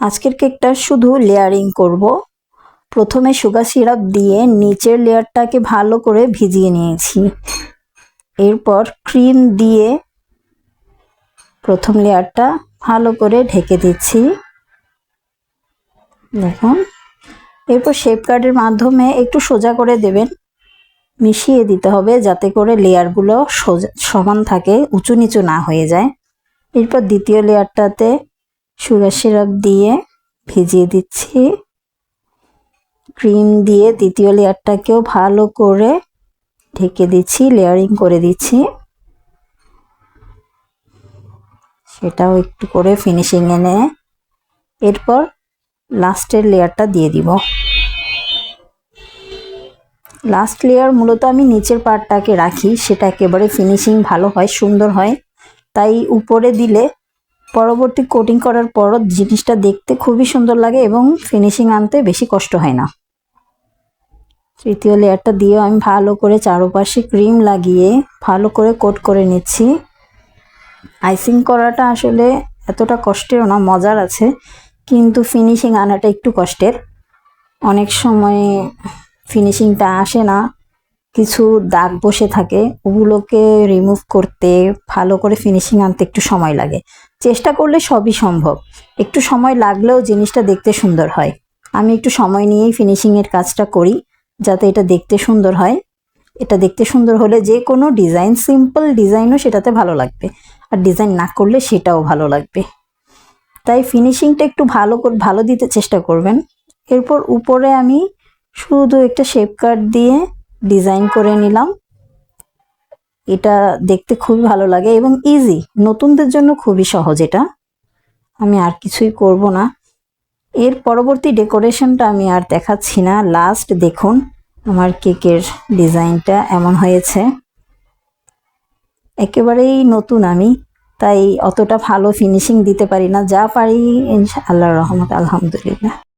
আজকের কেকটা শুধু লেয়ারিং করব। প্রথমে সুগার সিরাপ দিয়ে নিচের লেয়ারটাকে ভালো করে ভিজিয়ে নিয়েছি। এরপর ক্রিম দিয়ে প্রথম লেয়ারটা ভালো করে ঢেকে দিচ্ছি। দেখুন। এরপর শেপ কার্ডের মাধ্যমে একটু সোজা করে দেবেন। মিশিয়ে দিতে হবে যাতে করে লেয়ারগুলো সোজা, সমান থাকে, উঁচু নিচু না হয়ে যায়। এরপর দ্বিতীয় লেয়ারটাতে সুগার সিরাপ দিয়ে ভিজিয়ে দিচ্ছি। ক্রিম দিয়ে দ্বিতীয় লেয়ারটাকেও ভালো করে ঢেকে দিচ্ছি, লেয়ারিং করে দিচ্ছি। সেটাও একটু করে ফিনিশিং এনে এরপর লাস্টের লেয়ারটা দিয়ে দিব। লাস্ট লেয়ার মূলত আমি নিচের পার্টটাকে রাখি, সেটা একেবারে ফিনিশিং ভালো হয়, সুন্দর হয়। তাই উপরে দিলে পরবর্তী কোটিং করার পর জিনিসটা দেখতে খুবই সুন্দর লাগে এবং ফিনিশিং আনতে বেশি কষ্ট হয় না। তৃতীয় লেয়ারটা দিয়ে আমি ভালো করে চারোপাশে ক্রিম লাগিয়ে ভালো করে কোট করে নিচ্ছি। আইসিং করাটা আসলে এতটা কষ্টেরও না, মজার আছে, কিন্তু ফিনিশিং আনাটা একটু কষ্টের। অনেক সময় ফিনিশিংটা আসে না কিছু দাগ বসে থাকে, ওগুলোকে রিমুভ করতে, ভালো করে ফিনিশিং আনতে একটু সময় লাগে। চেষ্টা করলে সবই সম্ভব। একটু সময় লাগলেও জিনিসটা দেখতে সুন্দর হয়। আমি একটু সময় নিয়েই ফিনিশিংয়ের কাজটা করি, যাতে এটা দেখতে সুন্দর হয়। এটা দেখতে সুন্দর হলে যে কোনো ডিজাইন সিম্পল ডিজাইনও সেটাতে ভালো লাগবে। আর ডিজাইন না করলে সেটাও ভালো লাগবে। তাই ফিনিশিংটা একটু ভালো করে, ভালো দিতে চেষ্টা করবেন। এরপর উপরে আমি শুধু একটা শেপ কাট দিয়ে ডিজাইন করে নিলাম। এটা দেখতে খুবই ভালো লাগে এবং ইজি নতুনদের জন্য খুবই সহজ এটা। আমি আর কিছুই করব না। এর পরবর্তী ডেকোরেশনটা আমি আর দেখাচ্ছি না। লাস্ট দেখুন আমার কেকের ডিজাইনটা এমন হয়েছে। একেবারেই নতুন আমি, তাই অতটা ভালো ফিনিশিং দিতে পারি না। যা পারি আল্লাহর রহমত, আলহামদুলিল্লাহ।